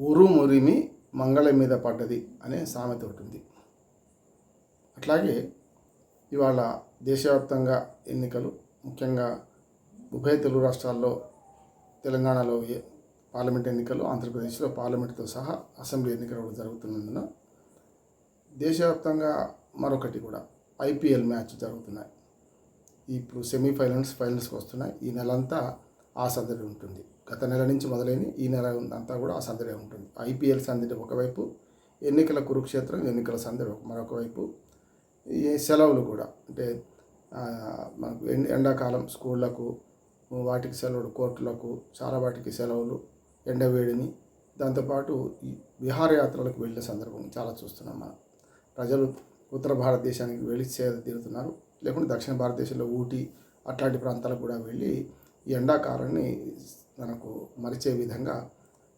ఉరుమురిమి మంగళ మీద పడ్డది అనే సామెత ఉంటుంది అట్లాగే ఇవాళ దేశవ్యాప్తంగా ఎన్నికలు ముఖ్యంగా ఉభయ తెలుగు రాష్ట్రాల్లో తెలంగాణలో ఏ- పార్లమెంట్ ఎన్నికలు ఆంధ్రప్రదేశ్లో పార్లమెంటుతో సహా అసెంబ్లీ ఎన్నికలు కూడా జరుగుతున్నందున దేశవ్యాప్తంగా మరొకటి కూడా ఐపీఎల్ మ్యాచ్ జరుగుతున్నాయి. ఇప్పుడు సెమీఫైనల్స్ ఫైనల్స్కి వస్తున్నాయి. ఈ నెలంతా ఆ సందడి ఉంటుంది. గత నెల నుంచి మొదలైన ఈ నెల అంతా కూడా ఆ సందడి ఉంటుంది. ఐపీఎల్ సందడి ఒకవైపు ఎన్నికల కురుక్షేత్రం ఎన్నికల సందడి మరొక వైపు. ఈ సెలవులు కూడా అంటే మనకు ఎండాకాలం స్కూళ్ళకు వాటికి సెలవులు కోర్టులకు చాలా వాటికి సెలవులు ఎండవేడిని దాంతోపాటు విహారయాత్రలకు వెళ్ళిన సందర్భం చాలా చూస్తున్నాం మనం. ప్రజలు ఉత్తర భారతదేశానికి వెళ్ళి సేద తీరుతున్నారు. లేకుంటే దక్షిణ భారతదేశంలో ఊటీ అట్లాంటి ప్రాంతాలకు కూడా వెళ్ళి ఈ ఎండాకాలాన్ని తనకు మరిచే విధంగా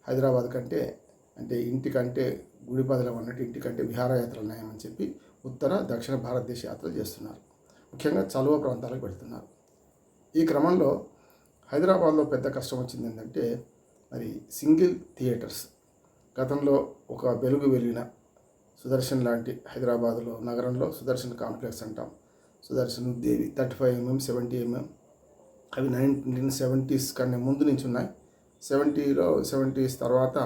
హైదరాబాద్ కంటే అంటే ఇంటికంటే గుడిపదలం అన్నట్టు ఇంటికంటే విహారయాత్రలు ఉన్నాయని చెప్పి ఉత్తర దక్షిణ భారతదేశ యాత్రలు చేస్తున్నారు. ముఖ్యంగా చలువ ప్రాంతాలకు వెళ్తున్నారు. ఈ క్రమంలో హైదరాబాద్లో పెద్ద కష్టం వచ్చింది ఏంటంటే మరి సింగిల్ థియేటర్స్. గతంలో ఒక వెలుగు వెలిగిన సుదర్శన్ లాంటి హైదరాబాద్లో నగరంలో సుదర్శన్ కాంప్లెక్స్ అంటాం. Sudarshan Devi thirty five MM seventy MM అవి నైన్టీన్ సెవెంటీస్ కన్నా ముందు నుంచి ఉన్నాయి. సెవెంటీలో సెవెంటీస్ తర్వాత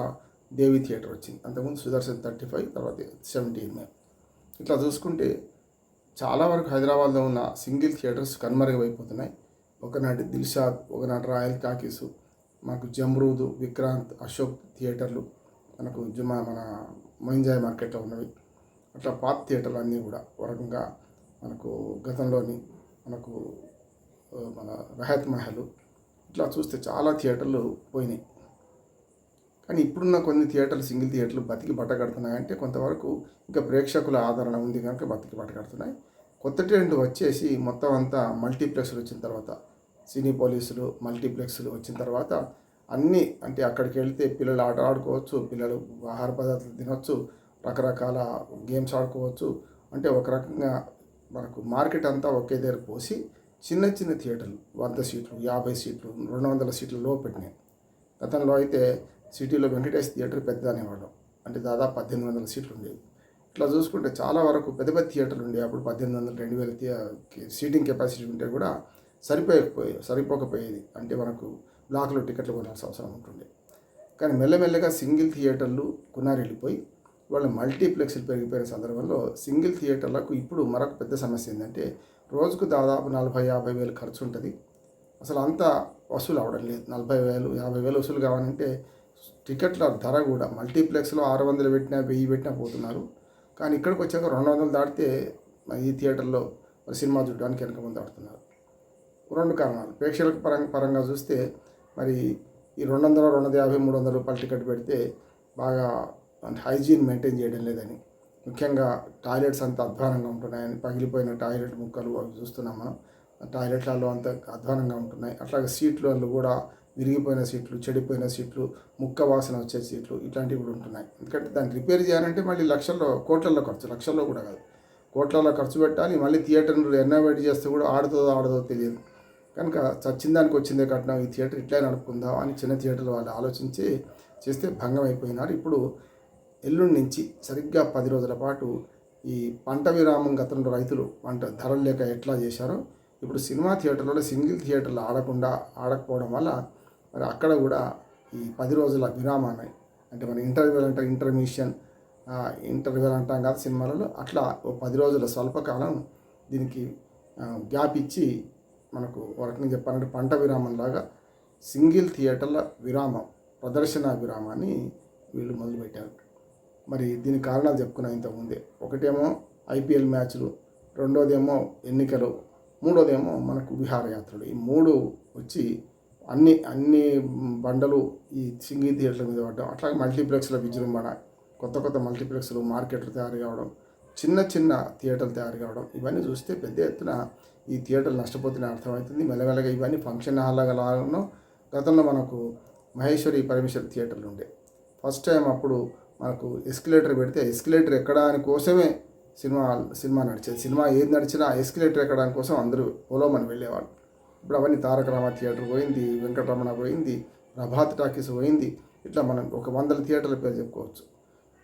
దేవి థియేటర్ వచ్చింది. అంతకుముందు సుదర్శన్ థర్టీ ఫైవ్ తర్వాత సెవెంటీ ఎంఎం ఇట్లా చూసుకుంటే చాలా వరకు హైదరాబాద్లో ఉన్న సింగిల్ థియేటర్స్ కనుమరుగైపోతున్నాయి. ఒకనాటి దిల్షాద్ ఒకనాటి రాయల్ టాకీసు మాకు జమ్రూదు విక్రాంత్ అశోక్ థియేటర్లు మనకు జుమా మన మొయింజాయ్ మార్కెట్లో ఉన్నవి. అట్లా పాత థియేటర్లు అన్నీ కూడా ఒక రకంగా మనకు గతంలోని మనకు మన రహత్ మహల్ ఇట్లా చూస్తే చాలా థియేటర్లు పోయినాయి. కానీ ఇప్పుడున్న కొన్ని థియేటర్లు సింగిల్ థియేటర్లు బతికి బట్టగడుతున్నాయి అంటే కొంతవరకు ఇంకా ప్రేక్షకుల ఆదరణ ఉంది కనుక బతికి బట్టగడుతున్నాయి కొత్త ట్రెండ్ వచ్చేసి మొత్తం అంతా మల్టీప్లెక్స్లు వచ్చిన తర్వాత సినీ పోలీసులు మల్టీప్లెక్స్లు వచ్చిన తర్వాత అన్నీ అంటే అక్కడికి వెళ్తే పిల్లలు ఆట ఆడుకోవచ్చు పిల్లలు ఆహార పదార్థాలు తినవచ్చు రకరకాల గేమ్స్ ఆడుకోవచ్చు. అంటే ఒక రకంగా మనకు మార్కెట్ అంతా ఒకే దగ్గర పోసి చిన్న చిన్న థియేటర్లు వంద సీట్లు యాభై సీట్లు రెండు వందల సీట్లలో పెట్టినాయి. గతంలో అయితే సిటీలో వెంకటేష్ థియేటర్ పెద్ద అనేవాళ్ళం అంటే దాదాపు పద్దెనిమిది వందల సీట్లు ఉండేవి. ఇట్లా చూసుకుంటే చాలా వరకు పెద్ద పెద్ద థియేటర్లు ఉండేవి అప్పుడు పద్దెనిమిది వందల రెండు వేల థియే- సీటింగ్ కెపాసిటీ ఉంటే కూడా సరిపోయకపోయే సరిపోకపోయేది. అంటే మనకు బ్లాక్లో టికెట్లు కొనాల్సిన అవసరం ఉంటుండే. కానీ మెల్లమెల్లగా సింగిల్ థియేటర్లు కునారెళ్ళిపోయి వాళ్ళ మల్టీప్లెక్స్లు పెరిగిపోయిన సందర్భంలో సింగిల్ థియేటర్లకు ఇప్పుడు మరొక పెద్ద సమస్య ఏంటంటే రోజుకు దాదాపు నలభై యాభై వేలు ఖర్చు ఉంటుంది. అసలు అంత వసూలు అవడం లేదు. నలభై వేలు యాభై వేలు వసూలు కావాలంటే టికెట్ల ధర కూడా మల్టీప్లెక్స్లో ఆరు వందలు పెట్టినా వెయ్యి పెట్టినా పోతున్నారు. కానీ ఇక్కడికి వచ్చాక రెండు వందలు దాటితే మరి ఈ థియేటర్లో మరి సినిమా చూడడానికి వెనక ముందు ఆడుతున్నారు. రెండు కారణాలు. ప్రేక్షకుల పరంగా పరంగా చూస్తే మరి ఈ రెండు వందల రెండు వందల యాభై మూడు వందల రూపాయల టికెట్ పెడితే బాగా హైజీన్ మెయింటైన్ చేయడం లేదని ముఖ్యంగా టాయిలెట్స్ అంత అధ్వానంగా ఉంటున్నాయని పగిలిపోయిన టాయిలెట్ ముక్కలు అవి చూస్తున్నాం మనం. టాయిలెట్లలో అంత అధ్వానంగా ఉంటున్నాయి. అట్లాగే సీట్లు కూడా విరిగిపోయిన సీట్లు చెడిపోయిన సీట్లు ముక్క వాసన వచ్చే సీట్లు ఇట్లాంటివి కూడా ఉంటున్నాయి. ఎందుకంటే దాన్ని రిపేర్ చేయాలంటే మళ్ళీ లక్షల్లో కోట్లలో ఖర్చు లక్షల్లో కూడా కాదు. కోట్లలో ఖర్చు పెట్టాలి మళ్ళీ థియేటర్ను రెనోవేట్ చేస్తే కూడా ఆడుతుందో ఆడదో తెలియదు. కనుక చచ్చిన దానికి వచ్చిందే కట్నం ఈ థియేటర్ ఇట్లా నడుపుకుందాం అని చిన్న థియేటర్ వాళ్ళు ఆలోచించి చేస్తే భంగం అయిపోయినారు. ఇప్పుడు ఎల్లుండి నుంచి సరిగ్గా పది రోజుల పాటు ఈ పంట విరామం గతంలో రైతులు పంట ధరలు లేక ఎట్లా చేశారో ఇప్పుడు సినిమా థియేటర్లో సింగిల్ థియేటర్లు ఆడకుండా ఆడకపోవడం వల్ల మరి అక్కడ కూడా ఈ పది రోజుల విరామాన్ని అంటే మన ఇంటర్వ్యూలు అంటే ఇంటర్మిషన్ ఇంటర్వ్యూలు అంటాం కదా సినిమాలలో అట్లా ఓ పది రోజుల స్వల్పకాలం దీనికి గ్యాప్ ఇచ్చి మనకు వరకు చెప్పాలంటే పంట విరామం లాగా సింగిల్ థియేటర్ల విరామం ప్రదర్శన విరామాన్ని వీళ్ళు మొదలుపెట్టారు. మరి దీనికి కారణాలు చెప్పుకున్నాం ఇంతకుముందే ఒకటేమో ఐపీఎల్ మ్యాచ్లు రెండోదేమో ఎన్నికలు మూడోదేమో మనకు విహారయాత్రలు. ఈ మూడు వచ్చి అన్ని అన్ని బండలు ఈ సింగిల్ థియేటర్ల మీద పడ్డం అట్లాగే మల్టీప్లెక్స్ల విజృంభణ కొత్త కొత్త మల్టీప్లెక్స్లు మార్కెట్లు తయారు కావడం చిన్న చిన్న థియేటర్లు తయారు కావడం ఇవన్నీ చూస్తే పెద్ద ఎత్తున ఈ థియేటర్లు నష్టపోతున్నాయి అర్థమవుతుంది. మెల్లమెల్లగా ఇవన్నీ ఫంక్షన్ హాల్లాగాను గతంలో మనకు మహేశ్వరి పరమేశ్వరి థియేటర్లు ఉండే. ఫస్ట్ టైం అప్పుడు మనకు ఎస్కలేటర్ పెడితే ఎస్కలేటర్ ఎక్కడానికి కోసమే సినిమా సినిమా నడిచేది. సినిమా ఏది నడిచినా ఎస్కలేటర్ ఎక్కడానికి కోసం అందరూ పొలోమని వెళ్ళేవాళ్ళు. ఇప్పుడు అవన్నీ తారక రామ థియేటర్ పోయింది వెంకటరమణ పోయింది ప్రభాత్ టాకీస్ పోయింది. ఇట్లా మనం ఒక వందల థియేటర్ల పేరు చెప్పుకోవచ్చు.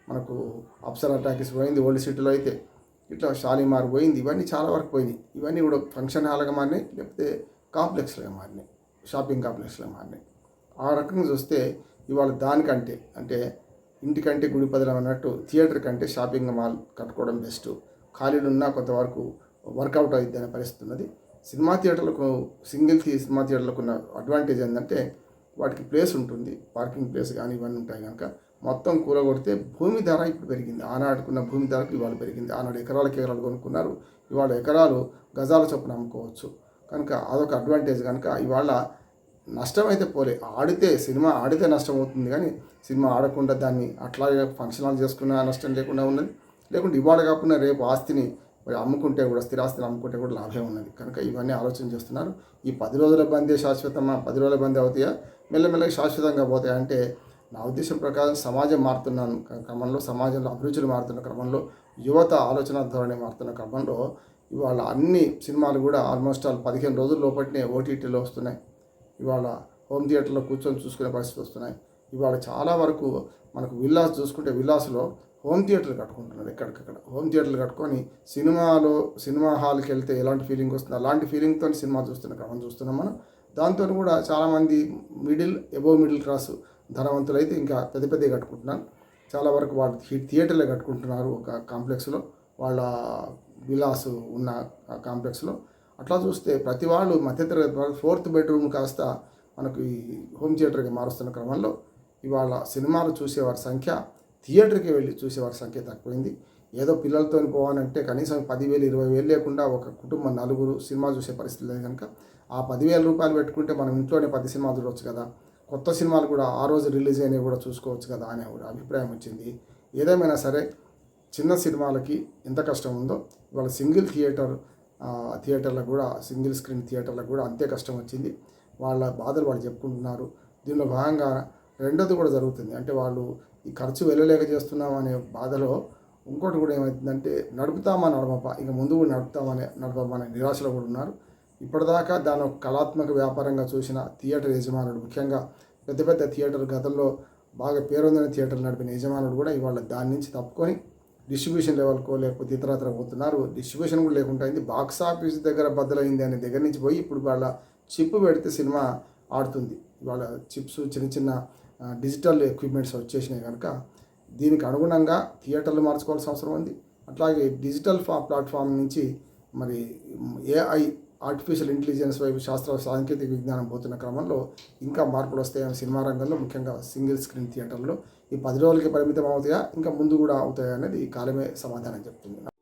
మనకు అప్సరా టాకీస్ పోయింది ఓల్డ్ సిటీలో అయితే. ఇట్లా షాలిమార్ పోయింది ఇవన్నీ చాలా వరకు పోయినాయి. ఇవన్నీ కూడా ఫంక్షన్ హాల్గా మారినాయి లేకపోతే కాంప్లెక్స్లుగా మారినాయి షాపింగ్ కాంప్లెక్స్లుగా మారినాయి. ఆ రకంగా చూస్తే ఇవాళ దానికంటే అంటే ఇంటికంటే గుడి పదలం అన్నట్టు థియేటర్ కంటే షాపింగ్ మాల్ కట్టుకోవడం బెస్ట్. ఖాళీలున్నా కొంతవరకు వర్కౌట్ అవుతుంది అనే పరిస్థితి ఉన్నది. సినిమా థియేటర్లకు సింగిల్ థి సినిమా థియేటర్లకు ఉన్న అడ్వాంటేజ్ ఏంటంటే వాటికి ప్లేస్ ఉంటుంది. పార్కింగ్ ప్లేస్ కానీ ఇవన్నీ ఉంటాయి కనుక మొత్తం కూలగొడితే భూమి ధర ఇప్పుడు పెరిగింది. ఆనాడుకున్న భూమి ధరకు ఇవాళ పెరిగింది. ఆనాడు ఎకరాలకు ఎకరాలు కొనుక్కున్నారు. ఇవాళ ఎకరాలు గజాల చొప్పున అమ్ముకోవచ్చు. కనుక అదొక అడ్వాంటేజ్ కనుక ఇవాళ నష్టం అయితే పోలే. ఆడితే సినిమా ఆడితే నష్టం అవుతుంది కానీ సినిమా ఆడకుండా దాన్ని అట్లాగే ఫంక్షన్ హాల్ చేసుకున్న నష్టం లేకుండా ఉన్నది. లేకుంటే ఇవాళ కాకుండా రేపు ఆస్తిని మరి అమ్ముకుంటే కూడా స్థిరాస్తిని అమ్ముకుంటే కూడా లాభం ఉన్నది. కనుక ఇవన్నీ ఆలోచన చేస్తున్నారు. ఈ పది రోజుల బందే శాశ్వతమా? పది రోజుల బందే అవుతాయా? మెల్లమెల్లగా శాశ్వతంగా పోతాయా? అంటే నా ఉద్దేశం ప్రకారం సమాజం మారుతున్న క్రమంలో సమాజంలో అభిరుచులు మారుతున్న క్రమంలో యువత ఆలోచన ధోరణి మారుతున్న క్రమంలో ఇవాళ అన్ని సినిమాలు కూడా ఆల్మోస్ట్ ఆల్ పదిహేను రోజుల లోపటినే ఓటీటీలో వస్తున్నాయి. ఇవాళ హోమ్ థియేటర్లో కూర్చొని చూసుకునే పరిస్థితి వస్తున్నాయి. ఇవాళ చాలా వరకు మనకు విల్లాస్ చూసుకుంటే విల్లాస్లో హోమ్ థియేటర్లు కట్టుకుంటున్నారు ఎక్కడికక్కడ. హోమ్ థియేటర్లు కట్టుకొని సినిమాలో సినిమా హాల్కి వెళ్తే ఎలాంటి ఫీలింగ్ వస్తుంది? అలాంటి ఫీలింగ్తో సినిమా చూస్తున్న క్రమం చూస్తున్నాం మనం. దాంతో కూడా చాలామంది మిడిల్ ఎబో మిడిల్ క్లాస్ ధనవంతులు అయితే ఇంకా పెద్ద పెద్దవి కట్టుకుంటున్నారు. చాలా వరకు వాళ్ళు థియేటర్లే కట్టుకుంటున్నారు ఒక కాంప్లెక్స్లో. వాళ్ళ విలాస్ ఉన్న కాంప్లెక్స్లో. అట్లా చూస్తే ప్రతి వాళ్ళు మధ్యతరగతి ఫోర్త్ బెడ్రూమ్ కాస్త మనకు ఈ హోమ్ థియేటర్కి మారుస్తున్న క్రమంలో ఇవాళ సినిమాలు చూసేవారి సంఖ్య థియేటర్కి వెళ్ళి చూసేవారి సంఖ్య తక్కువైంది. ఏదో పిల్లలతో పోవాలంటే కనీసం పదివేలు ఇరవై వేలు లేకుండా ఒక కుటుంబం నలుగురు సినిమా చూసే పరిస్థితి లేదు కనుక ఆ పదివేల రూపాయలు పెట్టుకుంటే మనం ఇంట్లోనే పది సినిమాలు చూడవచ్చు కదా. కొత్త సినిమాలు కూడా ఆ రోజు రిలీజ్ అయినవి కూడా చూసుకోవచ్చు కదా అనే కూడా అభిప్రాయం వచ్చింది. ఏదేమైనా సరే చిన్న సినిమాలకి ఎంత కష్టం ఉందో ఇవాళ సింగిల్ థియేటర్ థియేటర్లకు కూడా సింగిల్ స్క్రీన్ థియేటర్లకు కూడా అంతే కష్టం వచ్చింది. వాళ్ళ బాధలు వాళ్ళు చెప్పుకుంటున్నారు. దీనిలో భాగంగా రెండోది కూడా జరుగుతుంది. అంటే వాళ్ళు ఈ ఖర్చు వెళ్ళలేక చేస్తున్నాం అనే బాధలో ఇంకోటి కూడా ఏమవుతుందంటే నడుపుతామా నడపప ఇక ముందు కూడా నడుపుతామనే నడపమనే నిరాశలో కూడా ఉన్నారు. ఇప్పటిదాకా దాని ఒక కళాత్మక వ్యాపారంగా చూసిన థియేటర్ యజమానుడు ముఖ్యంగా పెద్ద పెద్ద థియేటర్ గతంలో బాగా పేరొందిన థియేటర్ నడిపిన యజమానుడు కూడా ఇవాళ దాని నుంచి తప్పుకొని డిస్ట్రిబ్యూషన్ లెవెల్కో లేకపోతే ఇతరత్ర పోతున్నారు. డిస్ట్రిబ్యూషన్ కూడా లేకుండా అయింది. బాక్స్ ఆఫీస్ దగ్గర బద్దలైంది అనే దగ్గర నుంచి పోయి ఇప్పుడు వాళ్ళ చిప్ పెడితే సినిమా ఆడుతుంది. వాళ్ళ చిప్స్ చిన్న చిన్న డిజిటల్ ఎక్విప్మెంట్స్ వచ్చేసినాయి కనుక దీనికి అనుగుణంగా థియేటర్లు మార్చుకోవాల్సిన అవసరం ఉంది. అట్లాగే డిజిటల్ ఫా ప్లాట్ఫామ్ నుంచి మరి ఏఐ ఆర్టిఫిషియల్ ఇంటెలిజెన్స్ వైపు శాస్త్ర సాంకేతిక విజ్ఞానం పోతున్న క్రమంలో ఇంకా మార్పులు వస్తాయని సినిమా రంగంలో ముఖ్యంగా సింగిల్ స్క్రీన్ థియేటర్లో ఈ పది రోజులకి పరిమితం అవుతాయా ఇంకా ముందు కూడా అవుతాయా అనేది ఈ కాలమే సమాధానం చెప్తుంది.